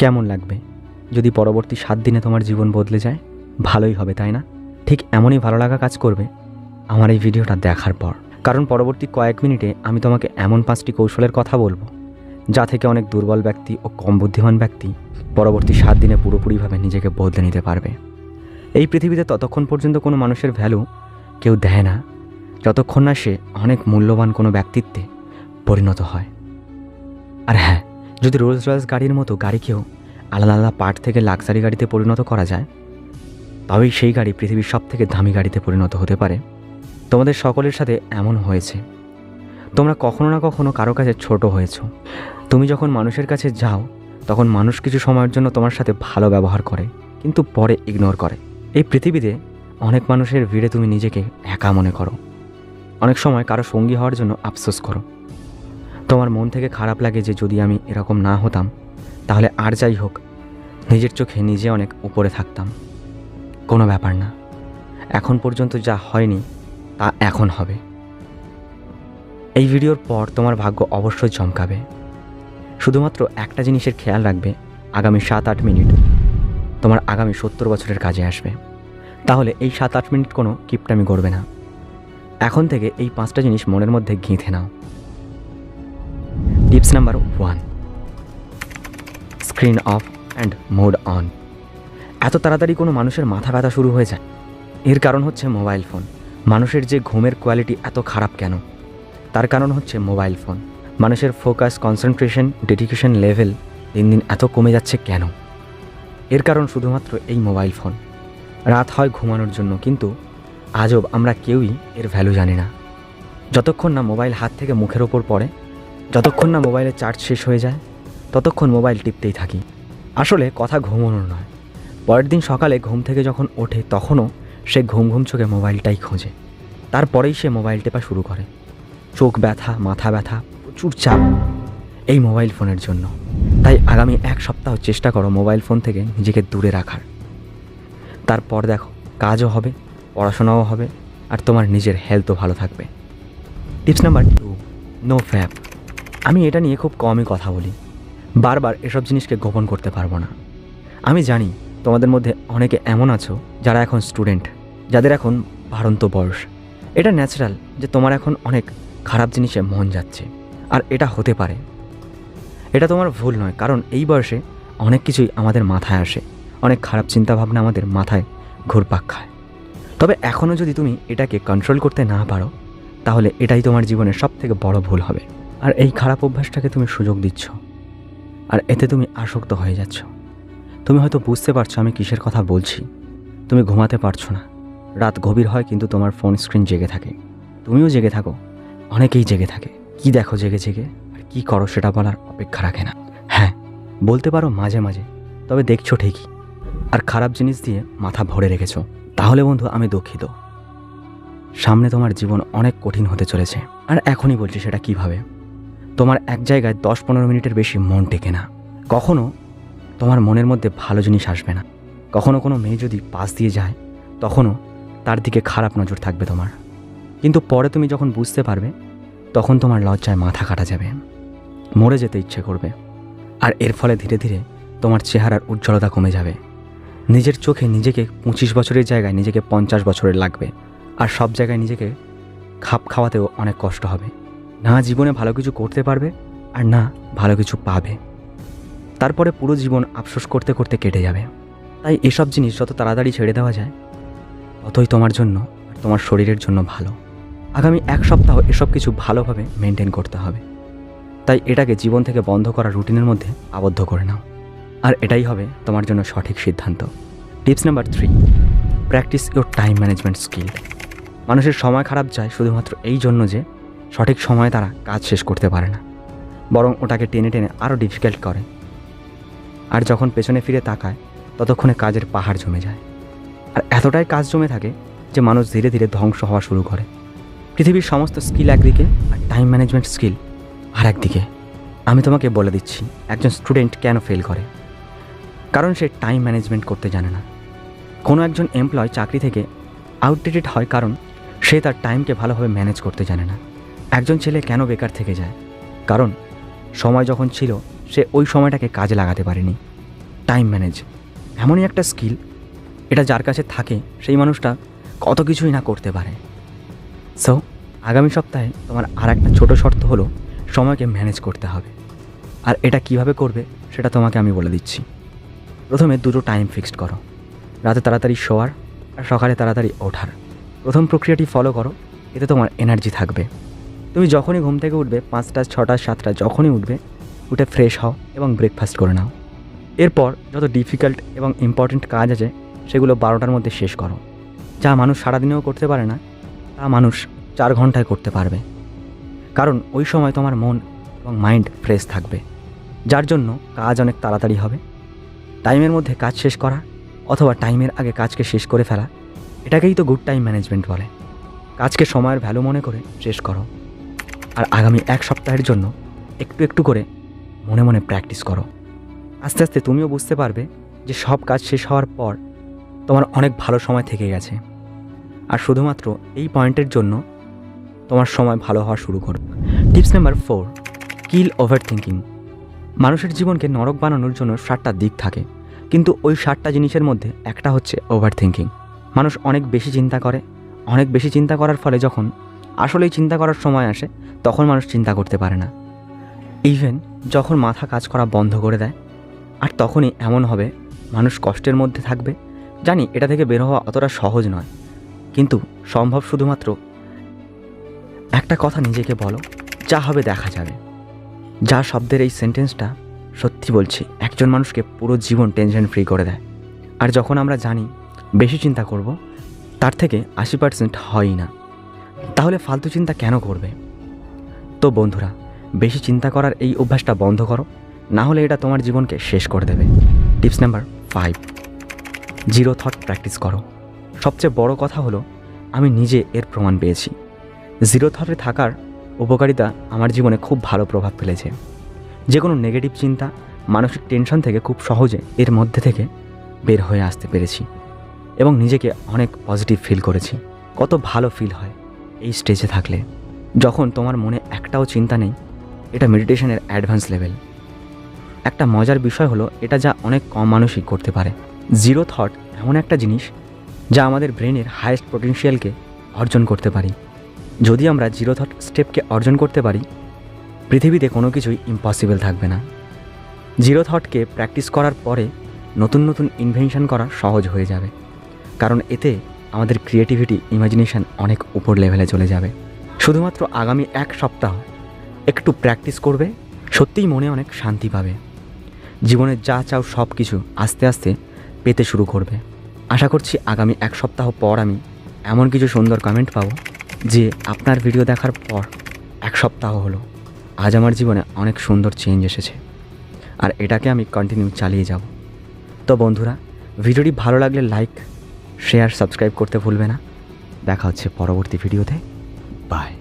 কেমন লাগবে? যদি পরবর্তী সাত দিনে তোমার জীবন বদলে যায়, ভালোই হবে, তাই না? ঠিক এমনই ভালো লাগা কাজ করবে আমার এই ভিডিওটা দেখার পর। কারণ পরবর্তী কয়েক মিনিটে আমি তোমাকে এমন পাঁচটি কৌশলের কথা বলব, যা থেকে অনেক দুর্বল ব্যক্তি ও কম বুদ্ধিমান ব্যক্তি পরবর্তী সাত দিনে পুরোপুরিভাবে নিজেকে বদলে নিতে পারবে। এই পৃথিবীতে ততক্ষণ পর্যন্ত কোনো মানুষের ভ্যালু কেউ দেয় না, যতক্ষণ না সে অনেক মূল্যবান কোনো ব্যক্তিত্বে পরিণত হয়। আর হ্যাঁ যদি রোলস রয়েস গাড়ির মতো গাড়িকেও আলাদা আলাদা পার্ট থেকে লাক্সারি গাড়িতে পরিণত করা যায় তবেই সেই গাড়ি পৃথিবীর সব থেকে দামি গাড়িতে পরিণত হতে পারে। তোমাদের সকলের সাথে এমন হয়েছে। তোমরা কখনো না কখনো কারও কাছে ছোট হয়েছ। তুমি যখন মানুষের কাছে যাও, তখন মানুষ কিছু সময়ের জন্য তোমার সাথে ভালো ব্যবহার করে, কিন্তু পরে ইগনোর করে। এই পৃথিবীতে অনেক মানুষের ভিড়ে তুমি নিজেকে একা মনে করো। অনেক সময় কারও সঙ্গী হওয়ার জন্য আফসোস করো। তোমার মন থেকে খারাপ লাগে যে যদি আমি এরকম না হতাম, তাহলে আর যাই হোক, নিজের চোখে নিজে অনেক উপরে থাকতাম। কোনো ব্যাপার না। এখন পর্যন্ত যা হয়নি, তা এখন হবে। এই ভিডিওর পর তোমার ভাগ্য অবশ্যই চমকাবে। শুধুমাত্র একটা জিনিসের খেয়াল রাখবে, আগামী সাত আট মিনিট তোমার আগামী সত্তর বছরের কাজে আসবে। তাহলে এই সাত আট মিনিট কোনো কিপটামি করবে না। এখন থেকে এই পাঁচটা জিনিস মনের মধ্যে গেঁথে নাও। Tips number one screen off and mode on এত তাড়াতাড়ি কোনো মানুষের মাথা ব্যথা শুরু হয়ে যায়। এর কারণ হচ্ছে মোবাইল ফোন মানুষের যে ঘুমের কোয়ালিটি এত খারাপ কেন? তার কারণ হচ্ছে মোবাইল ফোন মানুষের ফোকাস কনসেন্ট্রেশন ডেডিকেশন লেভেল দিন দিন এত কমে যাচ্ছে কেন? এর কারণ শুধুমাত্র এই মোবাইল ফোন রাত হয় ঘুমানোর জন্য, কিন্তু আজব আমরা কেউই এর ভ্যালু জানি না। যতক্ষণ না মোবাইল হাত থেকে মুখের ওপর পড়ে যতক্ষণ না মোবাইলের চার্জ শেষ হয়ে যায়, ততক্ষণ মোবাইল টিপতেই থাকি। আসলে কথা ঘুমানোর নয়। পরের দিন সকালে ঘুম থেকে যখন ওঠে, তখনও সে ঘুম ঘুম চোখে মোবাইলটাই খোঁজে। তারপরেই সে মোবাইল টেপা শুরু করে। চোখ ব্যথা, মাথা ব্যথা, প্রচুর চাপ এই মোবাইল ফোনের জন্য। তাই আগামী এক সপ্তাহ চেষ্টা করো মোবাইল ফোন থেকে নিজেকে দূরে রাখার। তারপর দেখো, কাজও হবে, পড়াশোনাও হবে, আর তোমার নিজের হেলথও ভালো থাকবে। Tips number two no fap আমি এটা নিয়ে খুব কমই কথা বলি। বারবার এসব জিনিসকে গোপন করতে পারব না। আমি জানি তোমাদের মধ্যে অনেকে এমন আছো যারা এখন স্টুডেন্ট, যাদের এখন বাড়ন্ত বয়স। এটা ন্যাচারাল যে তোমার এখন অনেক খারাপ জিনিসে মন যাচ্ছে, আর এটা হতে পারে। এটা তোমার ভুল নয়, কারণ এই বয়সে অনেক কিছুই আমাদের মাথায় আসে, অনেক খারাপ চিন্তাভাবনা আমাদের মাথায় ঘুরপাক খায়। তবে এখনও যদি তুমি এটাকে কন্ট্রোল করতে না পারো, তাহলে এটাই তোমার জীবনের সব থেকে বড় ভুল হবে। আর এই খারাপ অভ্যাসটাকে তুমি সুযোগ দিচ্ছ। আর এতে তুমি আসক্ত হয়ে যাচ্ছ। তুমি হয়তো বুঝতে পারছ আমি কিসের কথা বলছি। তুমি ঘুমাতে পারছ না। রাত গভীর হয় কিন্তু তোমার ফোন স্ক্রিন জেগে থাকে। তুমিও জেগে থাকো। অনেকেই জেগে থাকে। কি দেখো জেগে জেগে? আর কি করো সেটা বলার অপেক্ষা রাখে না। হ্যাঁ বলতে পারো মাঝে মাঝে। তবে দেখছ ঠিকই। আর খারাপ জিনিস দিয়ে মাথা ভরে রেখেছো। তাহলে বন্ধু আমি দুঃখিত। সামনে তোমার জীবন অনেক কঠিন হতে চলেছে। আর এখনই বলছি সেটা কীভাবে? তোমার এক জায়গায় দশ পনেরো মিনিটের বেশি মন টেকে না। কখনো তোমার মনের মধ্যে ভালো জিনিস আসবে না। কখনো কোনো মেয়ে যদি পাশ দিয়ে যায়, তখনও তার দিকে খারাপ নজর থাকবে তোমার। কিন্তু পরে তুমি যখন বুঝতে পারবে, তখন তোমার লজ্জায় মাথা কাটা যাবে। মরে যেতে ইচ্ছে করবে। আর এর ফলে ধীরে ধীরে তোমার চেহারার উজ্জ্বলতা কমে যাবে। নিজের চোখে নিজেকে পঁচিশ বছরের জায়গায় নিজেকে পঞ্চাশ বছরের লাগবে। আর সব জায়গায় নিজেকে খাপ খাওয়াতেও অনেক কষ্ট হবে। না জীবনে ভালো কিছু করতে পারবে আর না ভালো কিছু পাবে। তারপরে পুরো জীবন আফসোস করতে করতে কেটে যাবে। তাই এসব জিনিস যত তাড়াতাড়ি ছেড়ে দেওয়া যায়, ততই তোমার জন্য আর তোমার শরীরের জন্য ভালো। আগামী এক সপ্তাহ এসব কিছু ভালোভাবে মেনটেন করতে হবে। তাই এটাকে জীবন থেকে বন্ধ করা রুটিনের মধ্যে আবদ্ধ করে নাও। আর এটাই হবে তোমার জন্য সঠিক সিদ্ধান্ত। Tips number three practice your time management skill মানুষের সময় খারাপ যায় শুধুমাত্র এই জন্য যে সঠিক সময়ে তারা কাজ শেষ করতে পারে না। বরং ওটাকে টেনে টেনে আরও ডিফিকাল্ট করে। আর যখন পেছনে ফিরে তাকায়, ততক্ষণে কাজের পাহাড় জমে যায়। আর এতটাই কাজ জমে থাকে যে মানুষ ধীরে ধীরে ধ্বংস হওয়া শুরু করে। পৃথিবীর সমস্ত স্কিল একদিকে আর টাইম ম্যানেজমেন্ট স্কিল আর একদিকে আমি তোমাকে বলে দিচ্ছি, একজন স্টুডেন্ট কেন ফেল করে? কারণ সে টাইম ম্যানেজমেন্ট করতে জানে না। কোনো একজন এমপ্লয় চাকরি থেকে আউটডেটেড হয় কারণ সে তার টাইমকে ভালোভাবে ম্যানেজ করতে জানে না। একজন ছেলে কেন বেকার থেকে যায়? কারণ সময় যখন ছিল, সে ওই সময়টাকে কাজে লাগাতে পারেনি। টাইম ম্যানেজ এমনই একটা স্কিল এটা যার কাছে থাকে, সেই মানুষটা কত কিছুই না করতে পারে। সো আগামী সপ্তাহে তোমার আর একটা ছোটো শর্ত হলো, সময়কে ম্যানেজ করতে হবে। আর এটা কীভাবে করবে, সেটা তোমাকে আমি বলে দিচ্ছি। প্রথমে দুটো টাইম ফিক্সড করো। রাতে তাড়াতাড়ি শোয়ার আর সকালে তাড়াতাড়ি ওঠার। প্রথম প্রক্রিয়াটি ফলো করো, এতে তোমার এনার্জি থাকবে। তুমি যখনই ঘুম থেকে উঠবে, পাঁচটা, ছটা, সাতটা, যখনই উঠবে, উঠে ফ্রেশ হও এবং ব্রেকফাস্ট করে নাও। এরপর যত ডিফিকাল্ট এবং ইম্পর্ট্যান্ট কাজ আছে, সেগুলো বারোটার মধ্যে শেষ করো। যা মানুষ সারাদিনেও করতে পারে না, তা মানুষ চার ঘন্টায় করতে পারবে। কারণ ওই সময় তোমার মন এবং মাইন্ড ফ্রেশ থাকবে। যার জন্য কাজ অনেক তাড়াতাড়ি হবে। টাইমের মধ্যে কাজ শেষ করা অথবা টাইমের আগে কাজকে শেষ করে ফেলা, এটাকেই তো গুড টাইম ম্যানেজমেন্ট বলে। কাজকে সময়ের ভ্যালু মনে করে শেষ করো। আর আগামী এক সপ্তাহের জন্য একটু একটু করে মনে মনে প্র্যাকটিস করো। আস্তে আস্তে তুমিও বুঝতে পারবে যে সব কাজ শেষ হওয়ার পর তোমার অনেক ভালো সময় থেকে গেছে। আর শুধুমাত্র এই পয়েন্টের জন্য তোমার সময় ভালো হওয়া শুরু করবে tips number four, kill overthinking মানুষের জীবনকে নরক বানানোর জন্য ষাটটা দিক থাকে, কিন্তু ওই ষাটটা জিনিসের মধ্যে একটা হচ্ছে ওভার থিঙ্কিং মানুষ অনেক বেশি চিন্তা করে, অনেক বেশি চিন্তা করার ফলে যখন আসলেই চিন্তা করার সময় আসে, তখন মানুষ চিন্তা করতে পারে না। ইভেন যখন মাথা কাজ করা বন্ধ করে দেয়, আর তখনই এমন হবে, মানুষ কষ্টের মধ্যে থাকবে। জানি, এটা থেকে বের হওয়া অতটা সহজ নয়। কিন্তু সম্ভব শুধুমাত্র একটা কথা নিজেকে বলো, যা হবে দেখা যাবে। যা শব্দের এই সেন্টেন্সটা সত্যি বলছি, একজন মানুষকে পুরো জীবন টেনশন ফ্রি করে দেয়। আর যখন আমরা জানি, বেশি চিন্তা করব, তার থেকে আশি পার্সেন্ট হয়ই না। তাহলে ফালতু চিন্তা কেন করবে? তো বন্ধুরা, বেশি চিন্তা করার এই অভ্যাসটা বন্ধ করো, না হলে এটা তোমার জীবনকে শেষ করে দেবে। Tips number five, zero thought practice করো। সবচেয়ে বড় কথা হলো, আমি নিজে এর প্রমাণ পেয়েছি। জিরো থটে থাকার উপকারিতা আমার জীবনে খুব ভালো প্রভাব ফেলেছে। যে কোনো নেগেটিভ চিন্তা, মানসিক টেনশন থেকে খুব সহজে এর মধ্যে থেকে বের হয়ে আসতে পেরেছি এবং নিজেকে অনেক পজিটিভ ফিল করেছি। কত ভালো ফিল হয়। এই স্টেজে থাকলে। যখন তোমার মনে একটাও চিন্তা নেই, এটা মেডিটেশনের অ্যাডভান্স লেভেল একটা মজার বিষয় হলো, এটা যা অনেক কম মানুষই করতে পারে। জিরো থট এমন একটা জিনিস যা আমাদের ব্রেনের হায়েস্ট পোটেনশিয়ালকে অর্জন করতে পারি। যদি আমরা জিরো থট স্টেপকে অর্জন করতে পারি, পৃথিবীতে কোনো কিছুই ইম্পসিবল থাকবে না। জিরো থটকে প্র্যাকটিস করার পরে নতুন নতুন ইনভেনশন করা সহজ হয়ে যাবে। কারণ এতে আমাদের ক্রিয়েটিভিটি ইমাজিনেশান অনেক উপর লেভেলে চলে যাবে। শুধুমাত্র আগামী এক সপ্তাহ একটু প্র্যাকটিস করবে, সত্যিই মনে অনেক শান্তি পাবে। জীবনে যা চাও সব কিছু আস্তে আস্তে পেতে শুরু করবে। আশা করছি আগামী এক সপ্তাহ পর আমি এমন কিছু সুন্দর কমেন্ট পাবো, যে আপনার ভিডিও দেখার পর এক সপ্তাহ হলো। আজ আমার জীবনে অনেক সুন্দর চেঞ্জ এসেছে, আর এটাকে আমি কন্টিনিউ চালিয়ে যাব। তো বন্ধুরা ভিডিওটি ভালো লাগলে লাইক শেয়ার সাবস্ক্রাইব করতে ভুলবে না। দেখা হচ্ছে পরবর্তী ভিডিওতে। বাই